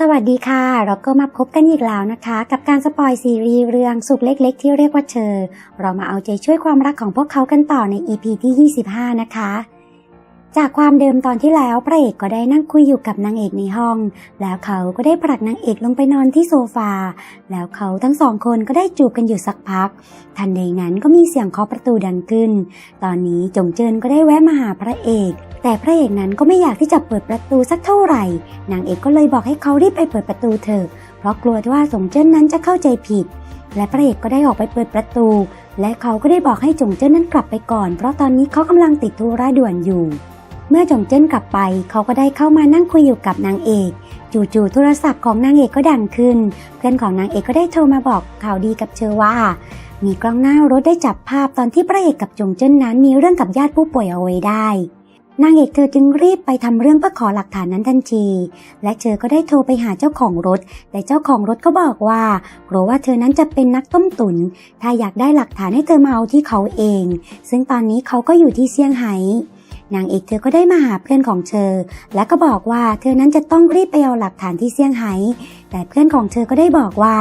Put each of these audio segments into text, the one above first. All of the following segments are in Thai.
สวัสดีค่ะ เราก็มาพบกันอีกแล้วนะคะ กับการสปอยซีรีส์เรื่องสุขเล็ก ๆ ที่เรียกว่าเธอ เรามาเอาใจช่วยความรักของพวกเขากันต่อใน EP ที่ 25 นะคะ จากความเดิมตอนที่แล้วพระเอกก็ได้นั่งคุยอยู่กับนางเอกในห้อง แล้วเขาก็ได้ผลักนางเอกลงไปนอนที่โซฟา แล้วเขาทั้งสองคนก็ได้จูบกันอยู่สักพัก ทันใดนั้นก็มีเสียงเคาะประตูดังขึ้น ตอนนี้จงเจินก็ได้แวะมาหาพระเอก แต่พระเอกนั้นก็ไม่อยากที่จะเปิดประตูสักเท่าไหร่ นางเอกก็เลยบอกให้เขารีบไปเปิดประตูเถอะ เพราะกลัวว่าสงเจินนั้นจะเข้าใจผิด และพระเอกก็ได้ออกไปเปิดประตู และเขาก็ได้บอกให้จงเจิ้นนั้นกลับไปก่อน เพราะตอนนี้เขากำลังติดธุระด่วนอยู่ เมื่อจงเจิ้นกลับไป เขาก็ได้เข้ามานั่งคุยอยู่กับนางเอก จู่ๆโทรศัพท์ของนางเอกก็ดังขึ้น เพื่อนของนางเอกก็ได้โทรมาบอกข่าวดีกับเชอว่า มีกล้องหน้ารถได้จับภาพตอนที่พระเอกกับจงเจิ้นนั้นมีเรื่องกับญาติผู้ป่วยเอาไว้ได้นางเอกเธอจึงรีบไปทำเรื่องเพื่อขอหลักฐานนั้นทันที และเธอก็ได้โทรไปหาเจ้าของรถ แต่เจ้าของรถก็บอกว่ากลัวว่าเธอนั้นจะเป็นนักต้มตุ๋น ถ้าอยากได้หลักฐานให้เธอมาเอาที่เขาเอง ซึ่งตอนนี้เขาก็อยู่ที่เซี่ยงไฮ้ นางเอกเธอก็ได้มาหาเพื่อนของเธอ และก็บอกว่าเธอนั้นจะต้องรีบไปเอาหลักฐานที่เซี่ยงไฮ้แต่เพื่อนของเธอก็ได้บอกว่า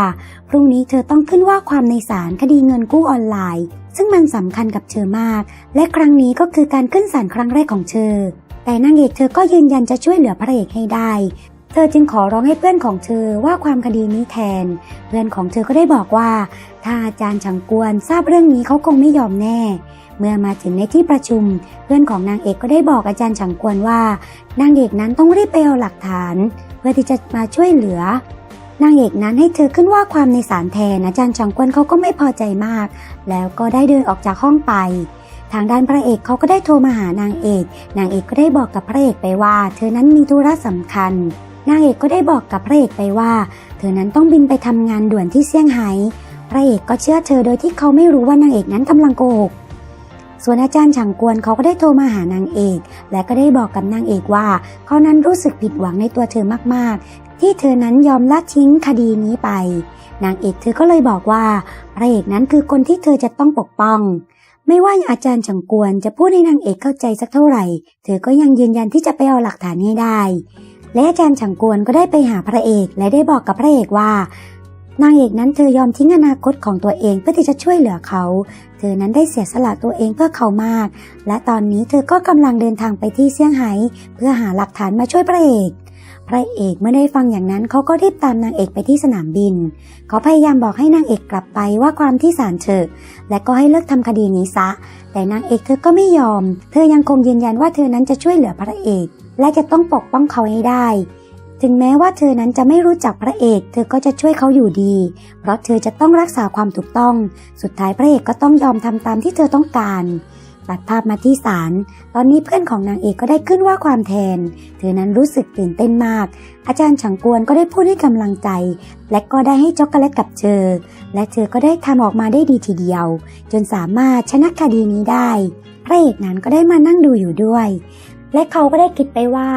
พรุ่งนี้เธอต้องขึ้นว่าความในศาลคดีเงินกู้ออนไลน์ ซึ่งมันสำคัญกับเธอมาก และครั้งนี้ก็คือการขึ้นศาลครั้งแรกของเธอ แต่นางเอกเธอก็ยืนยันจะช่วยเหลือพระเอกให้ได้ เธอจึงขอร้องให้เพื่อนของเธอว่าความคดีนี้แทน เพื่อนของเธอก็ได้บอกว่า ถ้าอาจารย์ฉังกวนทราบเรื่องนี้เขาคงไม่ยอมแน่ เมื่อมาถึงในที่ประชุม เพื่อนของนางเอกก็ได้บอกอาจารย์ฉังกวนว่า นางเอกนั้นต้องรีบไปเอาหลักฐาน เพื่อที่จะมาช่วยเหลือนางเอกนั้นให้เธอขึ้นว่าความในศาลแทนอาจารย์ฉังกวนเขาก็ไม่พอใจมาก แล้วก็ได้เดินออกจากห้องไป ทางด้านพระเอกเขาก็ได้โทรมาหานางเอก นางเอกก็ได้บอกกับพระเอกไปว่า เธอนั้นมีธุระสำคัญ นางเอกก็ได้บอกกับพระเอกไปว่า เธอนั้นต้องบินไปทำงานด่วนที่เซี่ยงไฮ้พระเอกก็เชื่อเธอโดยที่เขาไม่รู้ว่านางเอกนั้นกำลังโกหกส่วนอาจารย์ฉางกวนเขาก็ได้โทรมาหานางเอก และก็ได้บอกกับนางเอกว่าเขานั้นรู้สึกผิดหวังในตัวเธอมาก ๆ ที่เธอนั้นยอมละทิ้งคดีนี้ไป นางเอกเธอก็เลยบอกว่าพระเอกนั้นคือคนที่เธอจะต้องปกป้อง ไม่ว่าอาจารย์ฉางกวนจะพูดให้นางเอกเข้าใจสักเท่าไหร่ เธอก็ยังยืนยันที่จะไปเอาหลักฐานให้ได้ และอาจารย์ฉางกวนก็ได้ไปหาพระเอกและได้บอกกับพระเอกว่า นางเอกนั้นเธอยอมทิ้งอนาคตของตัวเองเพื่อที่จะช่วยเหลือเขา เธอนั้นได้เสียสละตัวเองเพื่อเขามาก และตอนนี้เธอก็กำลังเดินทางไปที่เซี่ยงไฮ้เพื่อหาหลักฐานมาช่วยพระเอกพระเอกเมื่อได้ฟังอย่างนั้นเขาก็รีบตามนางเอกไปที่สนามบิน เขาพยายามบอกให้นางเอกกลับไปว่าความที่ศาลเถอะและก็ให้เลิกทำคดีนี้ซะ แต่นางเอกเธอก็ไม่ยอม เธอยังคงยืนยันว่าเธอนั้นจะช่วยเหลือพระเอก และจะต้องปกป้องเขาให้ได้ ถึงแม้ว่าเธอนั้นจะไม่รู้จักพระเอก เธอก็จะช่วยเขาอยู่ดี เพราะเธอจะต้องรักษาความถูกต้อง สุดท้ายพระเอกก็ต้องยอมทำตามที่เธอต้องการตัดภาพมาที่ศาล ตอนนี้เพื่อนของนางเอกก็ได้ขึ้นว่าความแทน เธอนั้นรู้สึกตื่นเต้นมาก อาจารย์ฉังกวนก็ได้พูดให้กำลังใจ และก็ได้ให้ช็อกโกแลตกับเธอ และเธอก็ได้ทำออกมาได้ดีทีเดียว จนสามารถชนะคดีนี้ได้ พระเอกนั้นก็ได้มานั่งดูอยู่ด้วย และเขาก็ได้คิดไปว่า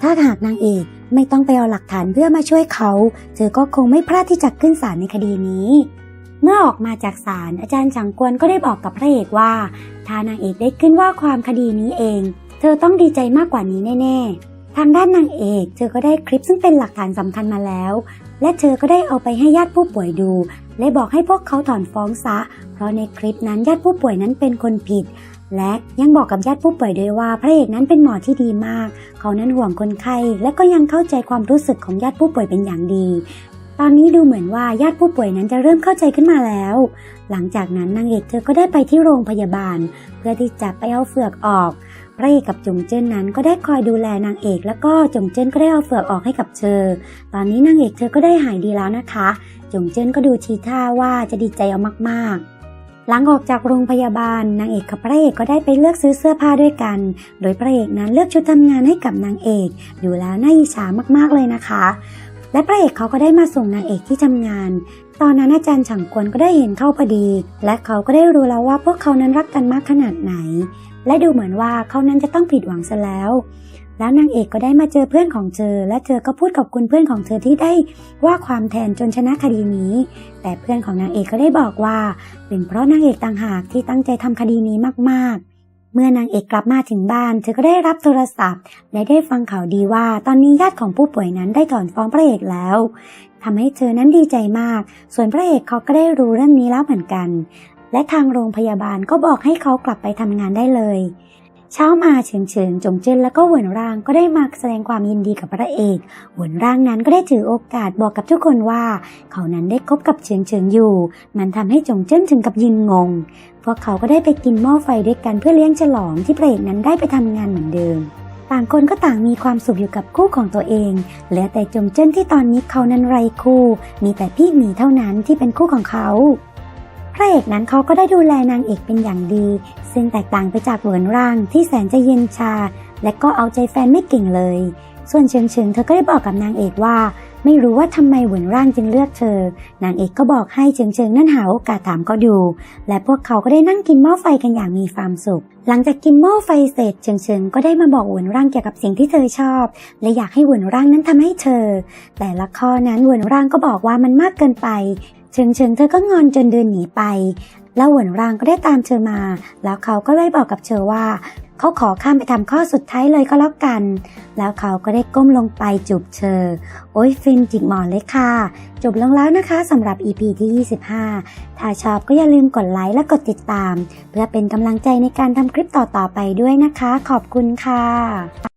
ถ้าหากนางเอกไม่ต้องไปเอาหลักฐานเพื่อมาช่วยเขา เธอก็คงไม่พลาดที่จะขึ้นศาลในคดีนี้ เมื่อออกมาจากศาลอาจารย์ฉังกวนก็ได้บอกกับพระเอกว่า ถ้านางเอกได้ขึ้นว่าความคดีนี้เอง เธอต้องดีใจมากกว่านี้แน่ ๆ ทางด้านนางเอก เธอก็ได้คลิปซึ่งเป็นหลักฐานสำคัญมาแล้ว และเธอก็ได้เอาไปให้ญาติผู้ป่วยดู และบอกให้พวกเขาถอนฟ้องซะ เพราะในคลิปนั้นญาติผู้ป่วยนั้นเป็นคนผิด และยังบอกกับญาติผู้ป่วยด้วยว่าพระเอกนั้นเป็นหมอที่ดีมาก เขานั้นห่วงคนไข้และก็ยังเข้าใจความรู้สึกของญาติผู้ป่วยเป็นอย่างดี ตอนนี้ดูเหมือนว่าญาติผู้ป่วยนั้นจะเริ่มเข้าใจขึ้นมาแล้ว หลังจากนั้นนางเอกเธอก็ได้ไปที่โรงพยาบาล เพื่อที่จะไปเอาเฟือกออก พระเอกกับจงเจิ้นนั้นก็ได้คอยดูแลนางเอก แล้วก็จงเจิ้นก็ได้เอาเฟือกออกให้กับเธอ ตอนนี้นางเอกเธอก็ได้หายดีแล้วนะคะ จงเจิ้นก็ดูทีท่าว่าจะดีใจเอามากๆ หลังออกจากโรงพยาบาลนางเอกกับพระเอกก็ได้ไปเลือกซื้อเสื้อผ้าด้วยกัน โดยพระเอกนั้นเลือกชุดทำงานให้กับนางเอกดูแล้วน่าอิจฉามากๆเลยนะคะ และพระเอกเขาก็ได้มาส่งนางเอกที่ทำงาน ตอนนั้นอาจารย์ฉังกวนก็ได้เห็นเข้าพอดี และเขาก็ได้รู้แล้วว่าพวกเขานั้นรักกันมากขนาดไหน และดูเหมือนว่าเขานั้นจะต้องผิดหวังซะแล้ว แล้วนางเอกก็ได้มาเจอเพื่อนของเธอ และเธอก็พูดกับคุณเพื่อนของเธอที่ได้ว่าความแทนจนชนะคดีนี้ แต่เพื่อนของนางเอกก็ได้บอกว่า เป็นเพราะนางเอกต่างหากที่ตั้งใจทำคดีนี้มากเมื่อนางเอกกลับมาถึงบ้าน เธอก็ได้รับโทรศัพท์ และได้ฟังข่าวดีว่า ตอนนี้ญาติของผู้ป่วยนั้นได้ถอนฟ้องพระเอกแล้วทำให้เธอนั้นดีใจมาก ส่วนพระเอกเขาก็ได้รู้เรื่องนี้แล้วเหมือนกัน และทางโรงพยาบาลก็บอกให้เขากลับไปทำงานได้เลย เช้ามาเฉิงเฉิงจงเจิ้นแล้วก็หวนร่างก็ได้มาแสดงความยินดีกับพระเอกหวนร่างนั้นก็ได้ถือโอกาสบอกกับทุกคนว่า เขานั้นได้คบกับเฉิงเฉิงอยู่ มันทำให้จงเจิ้นถึงกับยืนงงพวกเขาก็ได้ไปกินหม้อไฟด้วยกันเพื่อเลี้ยงฉลองที่พระเอกนั้นได้ไปทำงานเหมือนเดิมต่างคนก็ต่างมีความสุขอยู่กับคู่ของตัวเองเหลือแต่จงเจิ้นที่ตอนนี้เขานั้นไรคู่ มีแต่พี่หมีเท่านั้นที่เป็นคู่ของเขา พระเอกนั้นเขาก็ได้ดูแลนางเอกเป็นอย่างดี ซึ่งแตกต่างไปจากเหวินร่างที่แสนจะเย็นชา และก็เอาใจแฟนไม่เก่งเลย ส่วนเฉิงเฉิงเธอก็ได้บอกกับนางเอกว่า ไม่รู้ว่าทำไมเหวินร่างจึงเลือกเธอ นางเอกก็บอกให้เฉิงเฉิงนั่นหาโอกาสถามเขาดู และพวกเขาก็ได้นั่งกินหม้อไฟกันอย่างมีความสุข หลังจากกินหม้อไฟเสร็จเฉิงเฉิงก็ได้มาบอกเหวินร่างเกี่ยวกับสิ่งที่เธอชอบ และอยากให้เหวินร่างนั้นทำให้เธอ แต่ละข้อนั้นเหวินร่างก็บอกว่ามันมากเกินไป เฉิงเฉิงเธอก็งอนจนเดินหนีไป แล้วหวนร่างก็ได้ตามเธอมา แล้วเขาก็ได้บอกกับเธอว่าเขาขอข้ามไปทำข้อสุดท้ายเลยก็แล้วกัน แล้วเขาก็ได้ก้มลงไปจูบเธอ โอ้ยฟินจิกหมอนเลยค่ะ จบลงแล้วนะคะสำหรับ EP ที่ 25 ถ้าชอบก็อย่าลืมกดไลค์และกดติดตาม เพื่อเป็นกำลังใจในการทำคลิปต่อๆไปด้วยนะคะ ขอบคุณค่ะ